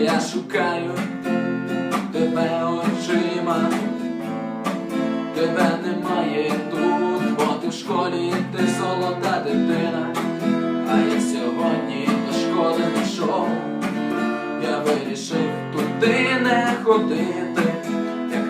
Я шукаю тебе очима, тебе немає тут, бо ти в школі, ти золота дитина, а я сьогодні до школи не йшов. Я вирішив туди не ходити, я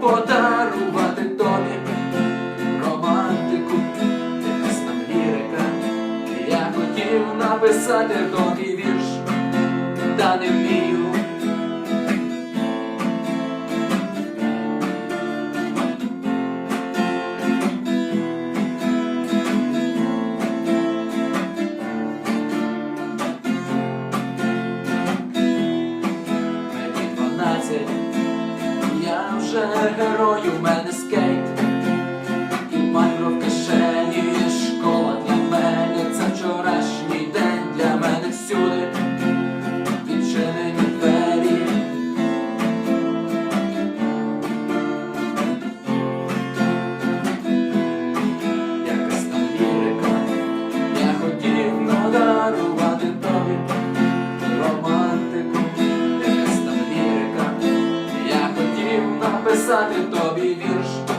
подарувати тобі романтику, якась там лірика. Я хотів написати довгий вірш, та не вмію. Мені дуже герой у мене. написати тобі вірш.